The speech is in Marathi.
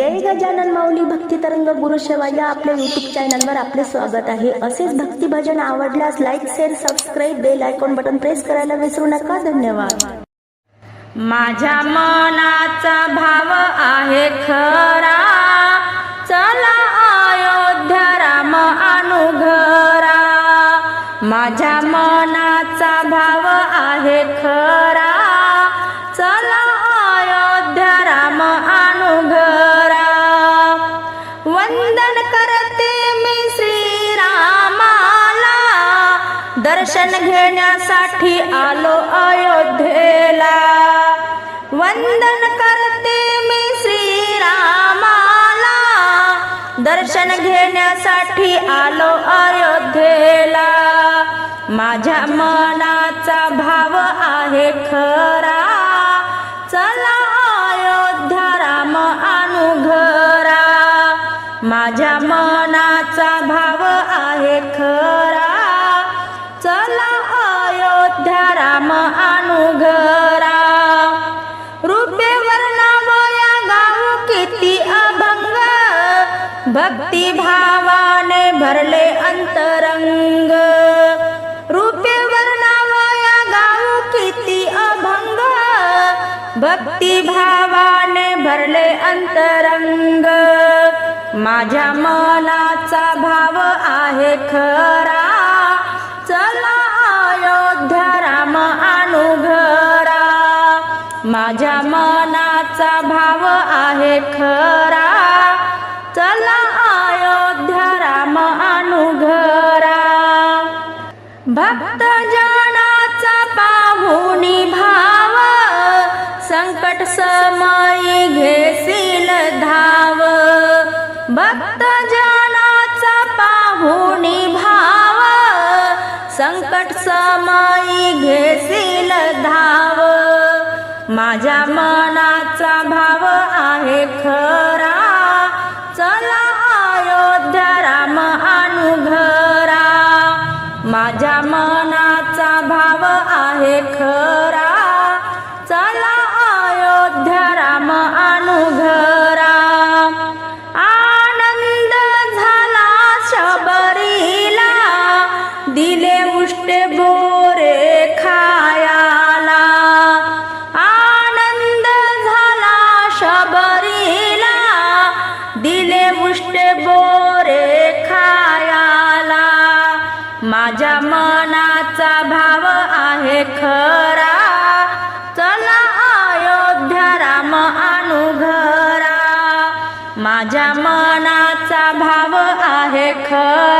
जय गजानन माऊली भक्ती तरंग गुरु सेवा या आपल्या युट्यूब चॅनलवर आपले स्वागत आहे. असेच भक्ती भजन आवडल्यास like share subscribe bell icon button press करायला विसरू नका. धन्यवाद. माझ्या मनाचा भाव आहे खरा. चला अयोध्या राम अनुघरा. माझ्या मनाचा भाव आहे खरा. वंदन करते मी श्रीरामाला. दर्शन घेण्यासाठी आलो अयोध्येला. वंदन करते मी श्रीरामाला. दर्शन घेण्यासाठी आलो अयोध्येला. माझ्या मनाचा भाव आहे खर. माझ्या मनाचा भाव आहे खरा. चला अयोध्या राम अनुघरा रूपे वर्णावया गाऊ किती अभंग. भक्ती भावाने भरले अंतरंग. रूपे वर्णावया गाऊ किती अभंग. भक्ती भावाने भरले अंतरंग. माझ्या मनाचा भाव आहे खरा. चला अयोध्या राम अनुघरा माझ्या मनाचा भाव आहे खरा. चला अयोध्या राम अनुघरा भक्त जनाचा पाहुणी भाव भक्त जनाचा पाहुणी भाव संकट समाई घेसील धाव. माझ्या मनाचा भाव आहे खरा चला अयोध्या राम अनुघरा. माझ्या मनाचा भाव आहे खरा चला अयोध्या राम अनुघरा. माझ्या मनाचा भाव आहे खरा. चला अयोध्या राम अनुघरा माझ्या मनाचा भाव आहे खरा.